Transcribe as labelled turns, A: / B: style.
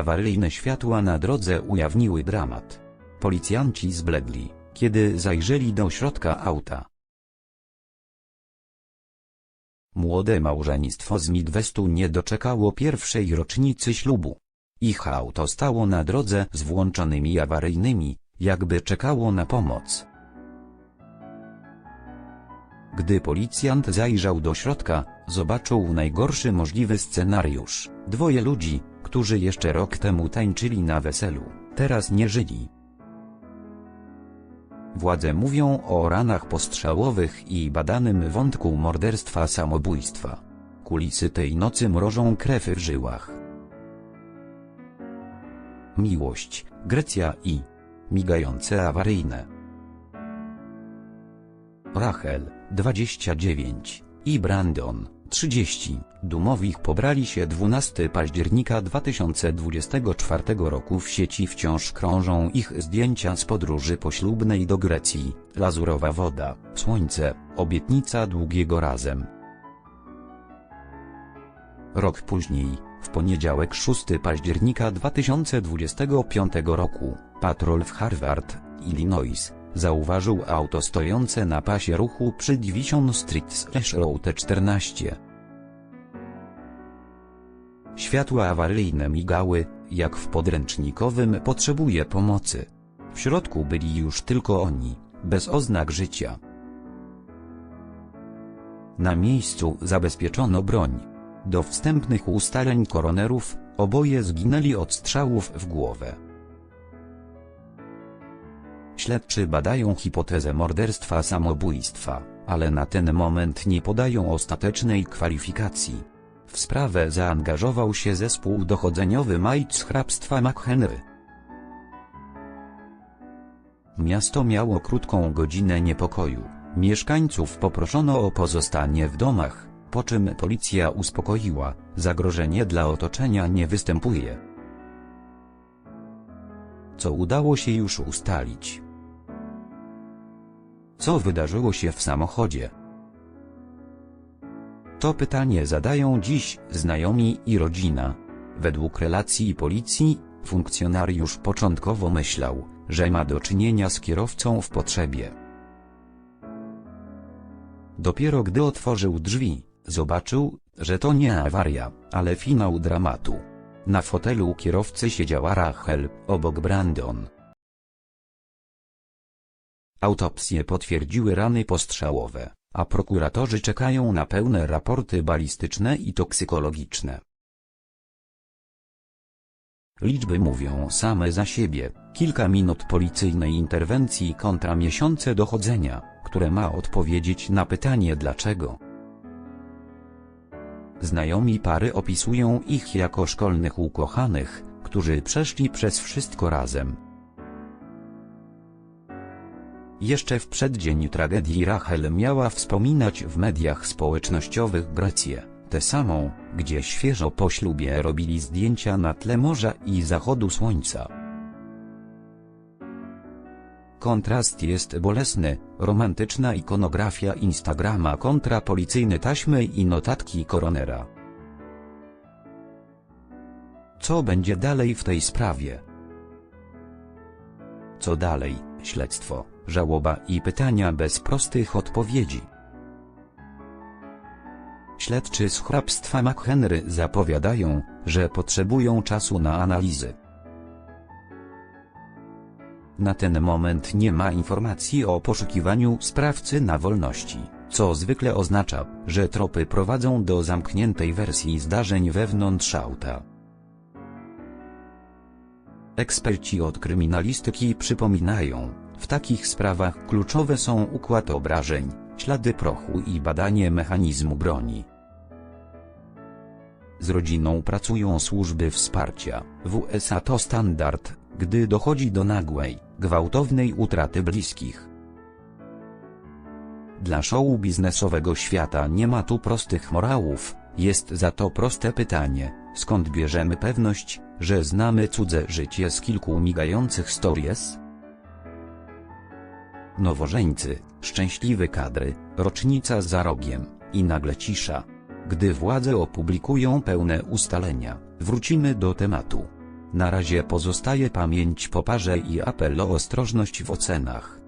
A: Awaryjne światła na drodze ujawniły dramat. Policjanci zbledli, kiedy zajrzeli do środka auta. Młode małżeństwo z Midwestu nie doczekało pierwszej rocznicy ślubu. Ich auto stało na drodze z włączonymi awaryjnymi, jakby czekało na pomoc. Gdy policjant zajrzał do środka, zobaczył najgorszy możliwy scenariusz. Dwoje ludzi, którzy jeszcze rok temu tańczyli na weselu, teraz nie żyli. Władze mówią o ranach postrzałowych i badanym wątku morderstwa samobójstwa. Kulisy tej nocy mrożą krew w żyłach. Miłość, Grecja i migające awaryjne. Rachel, 29, i Brandon, 30, Dumowich pobrali się 12 października 2024 roku w sieci wciąż krążą ich zdjęcia z podróży poślubnej do Grecji, lazurowa woda, słońce, obietnica długiego razem. Rok później, w poniedziałek 6 października 2025 roku, patrol w Harvard, Illinois, zauważył auto stojące na pasie ruchu przy Division Street slash Route 14. Światła awaryjne migały, jak w podręcznikowym potrzebuje pomocy. W środku byli już tylko oni, bez oznak życia. Na miejscu zabezpieczono broń. Do wstępnych ustaleń koronerów, oboje zginęli od strzałów w głowę. Śledczy badają hipotezę morderstwa samobójstwa, ale na ten moment nie podają ostatecznej kwalifikacji. W sprawę zaangażował się zespół dochodzeniowy Majc hrabstwa McHenry. Miasto miało krótką godzinę niepokoju. Mieszkańców poproszono o pozostanie w domach, po czym policja uspokoiła, zagrożenie dla otoczenia nie występuje. Co udało się już ustalić? Co wydarzyło się w samochodzie? To pytanie zadają dziś znajomi i rodzina. Według relacji policji, funkcjonariusz początkowo myślał, że ma do czynienia z kierowcą w potrzebie. Dopiero gdy otworzył drzwi, zobaczył, że to nie awaria, ale finał dramatu. Na fotelu kierowcy siedziała Rachel, obok Brandon. Autopsje potwierdziły rany postrzałowe, a prokuratorzy czekają na pełne raporty balistyczne i toksykologiczne. Liczby mówią same za siebie, kilka minut policyjnej interwencji kontra miesiące dochodzenia, które ma odpowiedzieć na pytanie dlaczego. Znajomi pary opisują ich jako szkolnych ukochanych, którzy przeszli przez wszystko razem. Jeszcze w przeddzień tragedii Rachel miała wspominać w mediach społecznościowych Grecję, tę samą, gdzie świeżo po ślubie robili zdjęcia na tle morza i zachodu słońca. Kontrast jest bolesny, romantyczna ikonografia Instagrama kontra policyjne taśmy i notatki koronera. Co będzie dalej w tej sprawie? Co dalej, śledztwo, żałoba i pytania bez prostych odpowiedzi. Śledczy z hrabstwa McHenry zapowiadają, że potrzebują czasu na analizy. Na ten moment nie ma informacji o poszukiwaniu sprawcy na wolności, co zwykle oznacza, że tropy prowadzą do zamkniętej wersji zdarzeń wewnątrz auta. Eksperci od kryminalistyki przypominają, w takich sprawach kluczowe są układ obrażeń, ślady prochu i badanie mechanizmu broni. Z rodziną pracują służby wsparcia. W USA to standard, gdy dochodzi do nagłej, gwałtownej utraty bliskich. Dla show biznesowego świata nie ma tu prostych morałów, jest za to proste pytanie, skąd bierzemy pewność, że znamy cudze życie z kilku migających stories? Nowożeńcy, szczęśliwy kadry, rocznica za rogiem, i nagle cisza. Gdy władze opublikują pełne ustalenia, wrócimy do tematu. Na razie pozostaje pamięć po parze i apel o ostrożność w ocenach.